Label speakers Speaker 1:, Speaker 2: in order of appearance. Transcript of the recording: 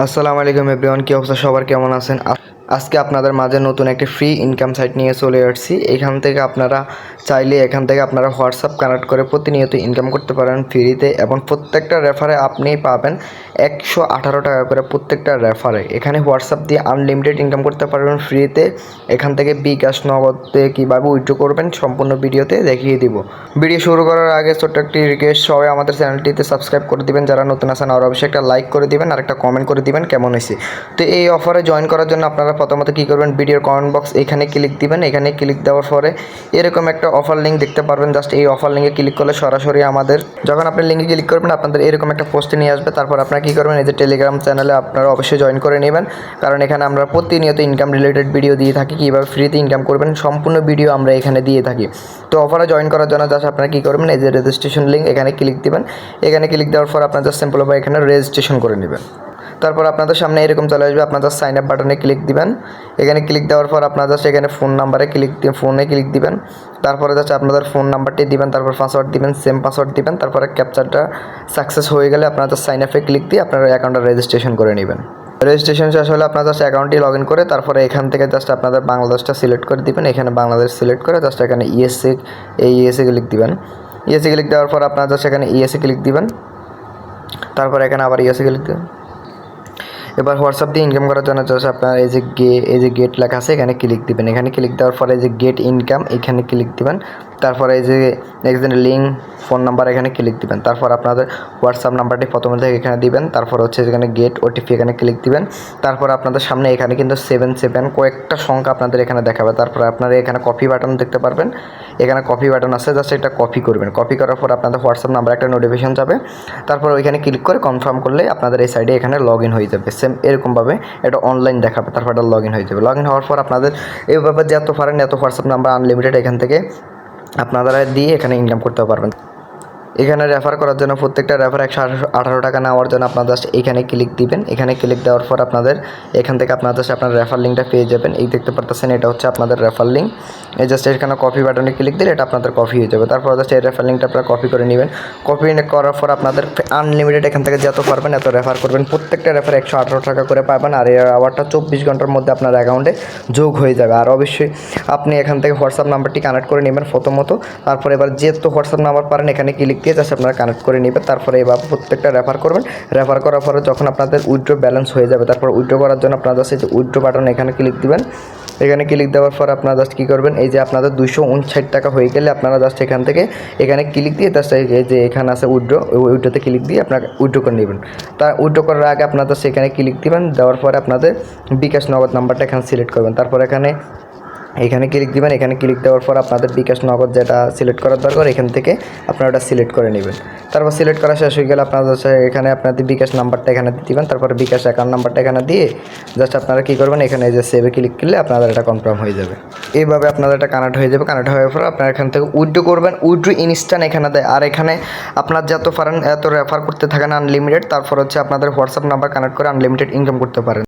Speaker 1: আসসালামু আলাইকুম এভরিওয়ান কি অবস্থা সবার কেমন আছেন আ- আজকে আপনাদের মাঝে নতুন একটি ফ্রি ইনকাম সাইট নিয়ে চলে আসছি। এখান থেকে আপনারা চাইলে এখান থেকে আপনারা হোয়াটসঅ্যাপ কানেক্ট করে প্রতিনিয়ত ইনকাম করতে পারেন ফ্রিতে এবং প্রত্যেকটা রেফারে আপনি পাবেন একশো আঠারো টাকা করে প্রত্যেকটা রেফারে এখানে হোয়াটসঅ্যাপ দিয়ে আনলিমিটেড ইনকাম করতে পারবেন ফ্রিতে এখান থেকে বিকাশ, নগদে কীভাবে উইথড্র করবেন সম্পূর্ণ ভিডিওতে দেখিয়ে দিব। ভিডিও শুরু করার আগে ছোট্ট একটি রিকোয়েস্ট সবাই আমাদের চ্যানেলটিতে সাবস্ক্রাইব করে দিবেন। যারা নতুন আছেন আর অবশ্যই একটা লাইক করে দিবেন আর একটা কমেন্ট করে দিবেন, কেমন হয়েছে? তো এই অফারে জয়েন করার জন্য আপনারা প্রথমত কী করবেন? ভিডিওর কমেন্ট বক্স এখানে ক্লিক দিবেন। এখানে ক্লিক দেওয়ার পরে এরকম একটা অফার লিঙ্ক দেখতে পারবেন। জাস্ট এই অফার লিঙ্কে ক্লিক করলে সরাসরি আমাদের যখন আপনি লিঙ্কে ক্লিক করবেন, আপনাদের এরকম একটা পোস্টে নিয়ে আসবে। তারপর আপনারা কী করবেন? এই যে টেলিগ্রাম চ্যানেলে আপনারা অবশ্যই জয়েন করে নেবেন। কারণ এখানে আমরা প্রতিনিয়ত ইনকাম রিলেটেড ভিডিও দিয়ে থাকি। কীভাবে ফ্রিতে ইনকাম করবেন? সম্পূর্ণ ভিডিও আমরা এখানে দিয়ে থাকি। তো অফারে জয়েন করার জন্য জাস্ট আপনারা কী করবেন? এই যে রেজিস্ট্রেশন লিঙ্ক এখানে ক্লিক দিবেন। এখানে ক্লিক দেওয়ার পর আপনার জাস্ট সিম্পল ভাবে এখানে রেজিস্ট্রেশন করে নেবেন। তারপর আপনাদের সামনে এরকম চলে আসবে আপনাদের সাইন আপ বাটনে ক্লিক দিবেন। এখানে ক্লিক দেওয়ার পর আপনারা জাস্ট এখানে ফোন নাম্বারে ক্লিক দিয়ে ফোনে ক্লিক দিবেন। তারপরে জাস্ট আপনাদের ফোন নাম্বারটি দিবেন, তারপর পাসওয়ার্ড দিবেন সেম পাসওয়ার্ড দিবেন, তারপরে ক্যাপচারটা সাকসেস হয়ে গেলে জাস্ট সাইন আপে ক্লিক দিয়ে আপনারা অ্যাকাউন্টটা রেজিস্ট্রেশন করে নেবেন। রেজিস্ট্রেশন শেষ হলে আপনার জাস্ট অ্যাকাউন্টটি লগ ইন করে তারপরে এখান থেকে জাস্ট আপনাদের বাংলাদেশটা সিলেক্ট করে দিবেন। এখানে বাংলাদেশ সিলেক্ট করে জাস্ট এখানে ইএসসি এই ইএসসি ক্লিক দিবেন। ইএসসি ক্লিক দেওয়ার পর আপনারা জাস্ট এখানে ইএসসি ক্লিক দিবেন। তারপর এখানে আবার ইএসসি ক্লিক দিবেন। এবার হোয়াটসঅ্যাপ দিয়ে ইনকাম করার জন্য জাস্ট আপনার এই যে গে এই যে গেট লেখা আছে, এখানে ক্লিক দিবেন। এখানে ক্লিক দেওয়ার পরে যে গেট ইনকাম এখানে ক্লিক দিবেন। তারপরে এই যে একজন লিঙ্ক ফোন নাম্বার এখানে ক্লিক দিবেন। তারপর আপনাদের হোয়াটসঅ্যাপ নাম্বারটি প্রথমে থেকে এখানে দিবেন। তারপর হচ্ছে যেখানে গেট ওটিপি এখানে ক্লিক দিবেন। তারপর আপনাদের সামনে এখানে কিন্তু সেভেন সেভেন কয়েকটা সংখ্যা আপনাদের এখানে দেখাবে। তারপর আপনারা এখানে কপি বাটন দেখতে পারবেন। এখানে কপি বাটন আছে জাস্ট এটা কপি করবেন। কপি করার পর আপনাদের হোয়াটসঅ্যাপ নাম্বার একটা নোটিফিকেশন যাবে। তারপর ওইখানে ক্লিক করে কনফার্ম করলে আপনাদের এই সাইডে এখানে লগ ইন হয়ে যাবে। সেম এরকমভাবে এটা অনলাইন দেখাবে, তারপর এটা লগ ইন হয়ে যাবে। লগ ইন হওয়ার পর আপনাদের এইভাবে যে এত পারেন, এত হোয়াটসঅ্যাপ নাম্বার আনলিমিটেড এখান থেকে আপনারা দিয়ে এখানে ইনকাম করতে পারবেন। এখানে রেফার করার জন্য প্রত্যেকটা রেফার একশো আঠারো টাকা নেওয়ার জন্য আপনার জাস্ট এখানে ক্লিক দিবেন। এখানে ক্লিক দেওয়ার পর আপনাদের এখান থেকে আপনার জাস্ট আপনার রেফার লিঙ্কটা পেয়ে যাবেন। এই দেখতে পারতেছেন, এটা হচ্ছে আপনাদের রেফার লিঙ্ক এই জাস্ট এখানে কপি বাটনে ক্লিক দিলে এটা আপনাদের কপি হয়ে যাবে। তারপর জাস্ট এই রেফার লিঙ্কটা আপনারা কপি করে নেবেন। কপি করার পর আপনাদের আনলিমিটেড এখান থেকে যত পারবেন এত রেফার করবেন। প্রত্যেকটা রেফার একশো আঠারো টাকা করে পাবেন আর এই আওয়ারটা চব্বিশ ঘণ্টার মধ্যে আপনার অ্যাকাউন্টে যোগ হয়ে যাবে। আর অবশ্যই আপনি এখান থেকে হোয়াটসঅ্যাপ নাম্বারটি কানেক্ট করে নেবেন প্রথমত। তারপর এবার যেহেতু হোয়াটসঅ্যাপ নাম্বার পারেন, এখানে ক্লিক দিয়ে জাস্ট আপনারা কানেক্ট করে নেবেন, তারপরে এবার প্রত্যেকটা রেফার করবেন। রেফার করার পরে যখন আপনাদের উইথড্র ব্যালেন্স হয়ে যাবে, তারপর উইথড্র করার জন্য আপনারা জাস্ট এই যে উইথড্র বাটন এখানে ক্লিক দিবেন। এখানে ক্লিক দেওয়ার পর আপনারা জাস্ট কী করবেন, এই যে আপনাদের দুশো উনষাট টাকা হয়ে গেলে আপনারা জাস্ট এখান থেকে এখানে ক্লিক দিয়ে জাস্ট এই যে এখানে আছে উইথড্র ওই উইথড্রোতে ক্লিক দিয়ে আপনারা উইথড্র করে নেবেন। তা উইথড্র করার আগে আপনারা সেখানে ক্লিক দিবেন, দেওয়ার পরে আপনাদের বিকাশ নগদ নাম্বারটা এখানে সিলেক্ট করবেন। তারপর এখানে এখানে ক্লিক দিবেন, এখানে ক্লিক দেওয়ার পর আপনাদের বিকাশ নগদ যেটা সিলেক্ট করার দরকার, এখান থেকে আপনারা ওটা সিলেক্ট করে নেবেন। তারপর সিলেক্ট করা শেষ হয়ে গেলে আপনারা হচ্ছে এখানে আপনাদের বিকাশ নাম্বারটা এখানে দিবেন, তারপর বিকাশ অ্যাকাউন্ট নাম্বারটা এখানে দিয়ে জাস্ট আপনারা কী করবেন, এখানে যে সেভে ক্লিক করলে আপনাদের এটা কনফার্ম হয়ে যাবে। এইভাবে আপনাদের এটা কানেক্ট হয়ে যাবে কানেক্ট হওয়ার পর আপনারা এখান থেকে উইড্রো করবেন উইথড্র ইনস্ট্যান্ট এখানে দেয়। আর এখানে আপনার যত পারেন এত রেফার করতে থাকেন আনলিমিটেড তারপর হচ্ছে আপনাদের হোয়াটসঅ্যাপ নাম্বার কানেক্ট করে আনলিমিটেড ইনকাম করতে পারেন।